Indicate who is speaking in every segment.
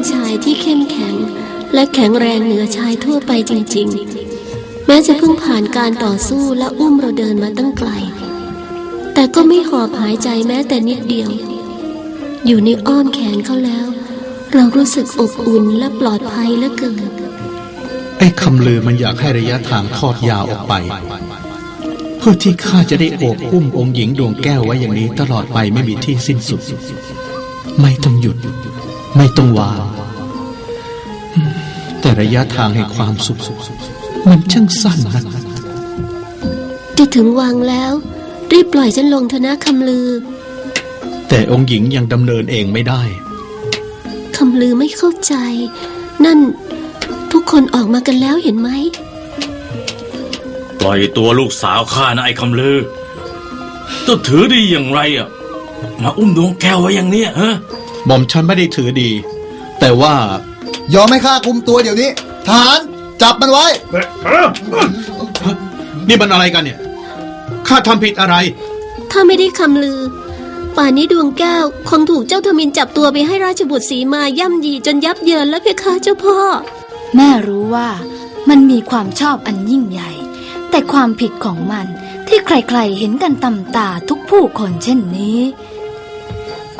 Speaker 1: ็นชายที่เข้มแข็ง และแข็งแรงเหนือชายทั่วไปจริง ๆ แม้จะเพิ่งผ่านการต่อสู้และอุ้มเราเดินมาตั้งไกล แต่ก็ไม่หอบหายใจแม้แต่นิดเดียว อยู่ในอ้อมแขนเขาแล้ว เรารู้สึกอบอุ่นและปลอดภัยเหลือเกิน
Speaker 2: ไอ้คำลือมันอยากให้ระยะทางทอดยาวออกไป เพื่อที่ข้าจะได้โอบอุ้มองค์หญิงดวงแก้วไว้อย่างนี้ตลอดไปไม่มีที่สิ้นสุด ไม่ต้องหยุด ไม่ต้องวางอืมแต่ระยะทางแห่งความสุข มันช่างสั้นนะ
Speaker 1: จะถึงวังแล้ว รีบปล่อยฉันลงเถอะนะคำลือ
Speaker 2: แต่องค์หญิงยังดำเนินเองไม่ได้
Speaker 1: คำลือไม่เข้าใจ นั่นทุกคนออกมากันแล้วเห็นไหม
Speaker 3: ปล่อยตัวลูกสาวข้านะไอ้คำลือจะถือดีอย่างไรอะ มาอุ้มดวงแก้วไว้อย่างเนี้ยฮะ
Speaker 2: หม่อมฉันไม่ได้ถือดี แต่ว่า
Speaker 4: ยอมให้ข้าคุมตัวเดี๋ยวนี้ทหารจับมันไว้
Speaker 2: นี่มันอะไรกันเนี่ยข้าทำผิดอะไร
Speaker 1: ถ้าไม่ได้คำลือ ป่านนี้ดวงแก้วคงถูกเจ้าทมินจับตัวไปให้ราชบุตรสีมาย่ำยีจนยับเยินแล้วเพคะเจ้าพ่อ
Speaker 5: แม่รู้ว่ามันมีความชอบอันยิ่งใหญ่ แต่ความผิดของมันที่ใครๆเห็นกันตำตาทุกผู้คนเช่นนี้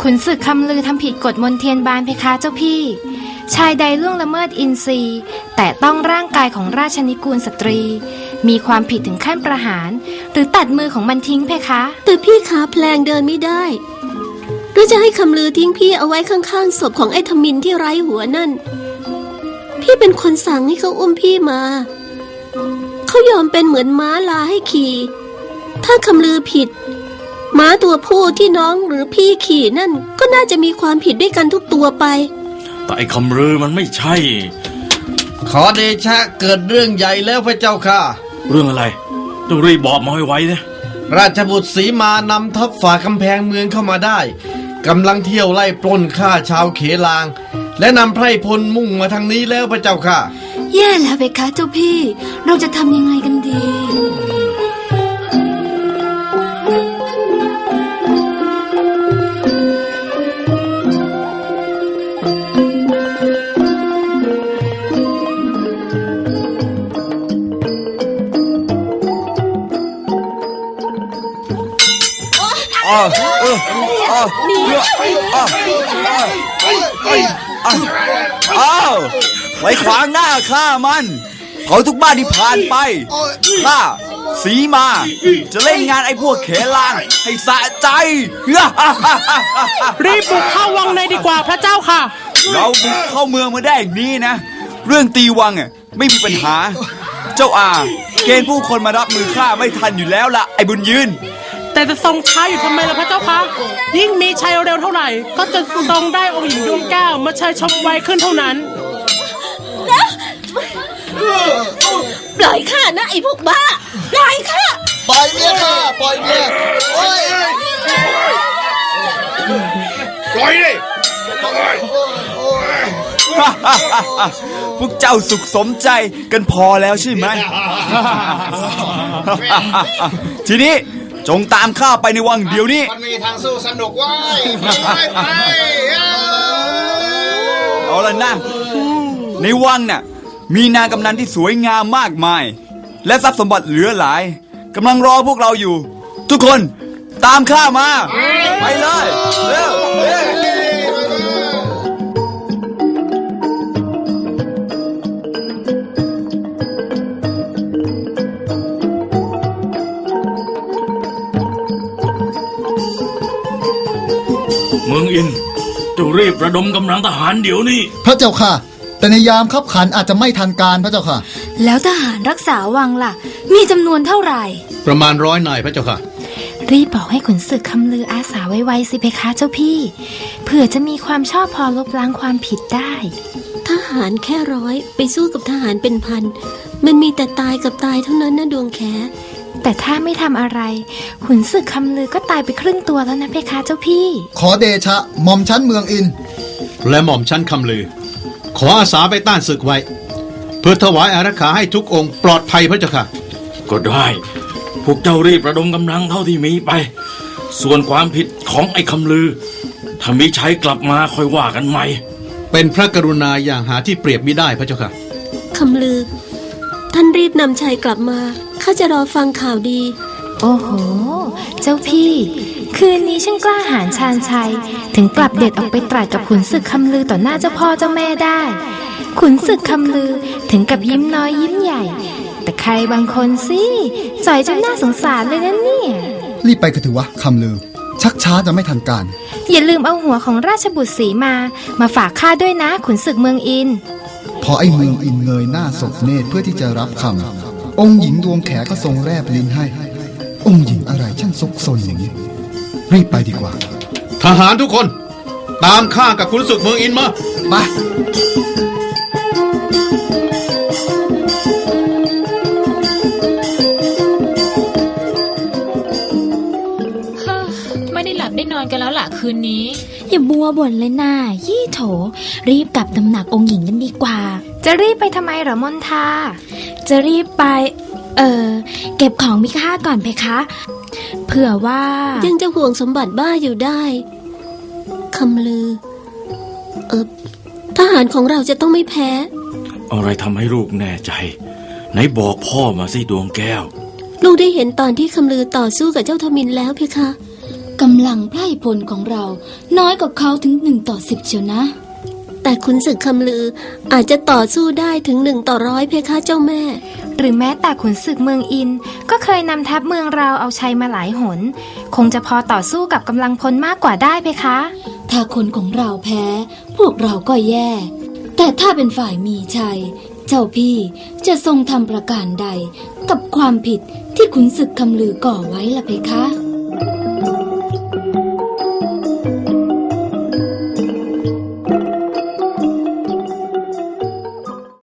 Speaker 6: ขุนศึกคำลือทำผิดกฎมนเทียนบานเพคะเจ้าพี่ ชายใดล่วงละเมิดอินทรีย์ แต่ต้องร่างกายของราชนิกูลสตรี มีความผิดถึงขั้นประหาร หรือตัดมือของมันทิ้งเพคะ
Speaker 1: แต่พี่ขาแพลงเดินไม่ได้หรือจะให้คำลือทิ้งพี่เอาไว้ข้างๆศพของไอ้ทมินที่ไร้หัวนั่น พี่เป็นคนสั่งให้เขาอุ้มพี่มา เขายอมเป็นเหมือนม้าลาให้ขี่ ถ้าคำลือผิด ม้าตัวผู้ที่น้องหรือพี่ขี่นั่น ก็น่าจะมีความผิดด้วยกันทุกตัวไป
Speaker 3: แต่ไอ้คำลือมันไม่ใช่
Speaker 7: ขอเดชะเกิดเรื่องใหญ่แล้วพระเจ้าค่ะ
Speaker 3: เรื่องอะไร ต้องรีบบอกมาไว้ๆนะ
Speaker 7: ราชบุตรสีมานำทัพฝ่ากำแพงเมืองเข้ามาได้กำลังเที่ยวไล่ปล้นฆ่าชาวเขลาง และนำไพร่พลมุ่งมาทางนี้แล้วพระเจ้าค่ะ
Speaker 5: แย่แล้วเพคะเจ้าพี่ เราจะทำยังไงกันดี
Speaker 8: อ้าวไว้ขวางหน้าข้ามันเผาทุกบ้านที่ผ่านไปข้าสีมา จะเล่นงานไอ้พวกเขลาง ให้สะใจ
Speaker 9: รีบบุกเข้าวังในดีกว่าพระเจ้าค่ะ
Speaker 8: เราบุกเข้าเมืองมาได้อย่างนี้นะ เรื่องตีวังอะไม่มีปัญหา เจ้าอา เกณฑ์ผู้คนมารับมือข้าไม่ทันอยู่แล้วล่ะ ไอ้บุญยืน
Speaker 9: แต่จะทรงช้าอยู่ทำไมล่ะพระเจ้าคะ ยิ่งมีชัยเร็วเท่าไหร่ ก็จะทรงได้องค์หญิงดวงแก้วมาชัยชมไวขึ้นเท่านั้น
Speaker 1: ปล่อยข้านะไอ้พวกบ้า ปล่อยข้า
Speaker 4: ปล่อยเมียข้าปล่อยเมียโอ้ย
Speaker 3: ปล่อยดิ
Speaker 8: พวกเจ้าสุขสมใจกันพอแล้วใช่ไหม ทีนี้ จงตามข้าไปในวังเดี๋ยวนี้
Speaker 4: มันมีทางสู้สนุกไว้ไปไป
Speaker 8: เอาละนะ ในวังน่ะ มีนางกำนันที่สวยงามมากมาย และทรัพย์สมบัติเหลือหลายกำลังรอพวกเราอยู่ ทุกคนตามข้ามา ไปเลย
Speaker 3: เมืองอินจงรีบระดมกำลังทหารเดี๋ยวนี้
Speaker 4: พระเจ้าค่ะ แต่ในยามขับขันอาจจะไม่ทันการพระเจ้าค่ะ
Speaker 5: แล้วทหารรักษาวังล่ะ มีจำนวนเท่าไหร่
Speaker 2: ประมาณร้อยนายพระเจ้าค่ะ
Speaker 6: รีบบอกให้ขุนศึกคำลืออาสาไวๆสิเพคะเจ้าพี่ เผื่อจะมีความชอบพอลบล้างความผิดได้
Speaker 1: ทหารแค่ร้อยไปสู้กับทหารเป็นพัน มันมีแต่ตายกับตายเท่านั้นนะดวงแข
Speaker 6: แต่ถ้าไม่ทำอะไร ขุนศึกคำลือก็ตายไปครึ่งตัวแล้วนะเพคะเจ้าพี่
Speaker 4: ขอเดชะหม่อมชั้นเมืองอิน
Speaker 2: และหม่อมชั้นคำลือ ขออาสาไปต้านศึกไว้ เพื่อถวายอารักขาให้ทุกองค์ปลอดภัยพระเจ้าค่ะ
Speaker 3: ก็ได้ พวกเจ้ารีบระดมกำลังเท่าที่มีไป ส่วนความผิดของไอ้คำลือ ถ้ามีใช้กลับมาค่อยว่ากันใหม่
Speaker 2: เป็นพระกรุณาอย่างหาที่เปรียบไม่ได้พระเจ้าค่ะ
Speaker 1: คำลือ ท่านรีบนำชัยกลับมาข้าจะรอฟังข่าวดี
Speaker 6: โอ้โห เจ้าพี่ คืนนี้ช่างกล้าหาญชาญชัย ถึงกลับเด็ดออกไปตรัสกับขุนศึกคำลือต่อหน้าเจ้าพ่อเจ้าแม่ได้ ขุนศึกคำลือถึงกับยิ้มน้อยยิ้มใหญ่ แต่ใครบางคนสิจ่อยจนน่าสงสารเลยนะเนี่ย
Speaker 4: รีบไปกันเถอะวะคำลือ ชักช้าจะไม่ทันการ
Speaker 6: อย่าลืมเอาหัวของราชบุตรสีมา มาฝากข้าด้วยนะขุนศึกเมืองอิน
Speaker 4: พอไอ้เมืองอินเงยหน้าศพเนตรเพื่อที่จะรับคำ องค์หญิงดวงแขก็ทรงแรบลิ้นให้ องค์หญิงอะไรช่างซกซนอย่างนี้รีบไปดีกว่า
Speaker 2: ทหารทุกคน ตามข้ากับขุนศึกเมืองอินมา
Speaker 4: ไป
Speaker 10: เฮ้อไม่ได้หลับได้นอนกันแล้วล่ะคืนนี้
Speaker 11: อย่าบัวบ่นเลยน่ายี่โถ รีบกลับตำหนักองค์หญิงกันดีกว่า
Speaker 6: จะรีบไปทำไมเหรอมนทา
Speaker 11: จะรีบไป เออ เก็บของมีค่าก่อนเพคะ เผื่อว่า
Speaker 1: ยังจะห่วงสมบัติบ้าอยู่ได้คำลือ เออทหารของเราจะต้องไม่แพ้
Speaker 3: อะไรทำให้ลูกแน่ใจ ไหนบอกพ่อมาสิดวงแก้ว
Speaker 1: ลูกได้เห็นตอนที่คำลือต่อสู้กับเจ้าทมินแล้วเพคะ
Speaker 5: กำลังไพร่พลของเรา น้อยกว่าเขาถึงหนึ่งต่อสิบเชียวนะ
Speaker 1: แต่ขุนศึกคำลืออาจจะต่อสู้ได้ถึงหนึ่งต่อร้อยเพคะเจ้าแม่
Speaker 6: หรือแม้แต่ขุนศึกเมืองอิน ก็เคยนำทัพเมืองเราเอาชัยมาหลายหน คงจะพอต่อสู้กับกำลังพลมากกว่าได้เพคะ
Speaker 5: ถ้าคนของเราแพ้ พวกเราก็แย่ แต่ถ้าเป็นฝ่ายมีชัย เจ้าพี่จะทรงทำประการใด กับความผิดที่ขุนศึกคำลือก่อไว้ล่ะเพคะ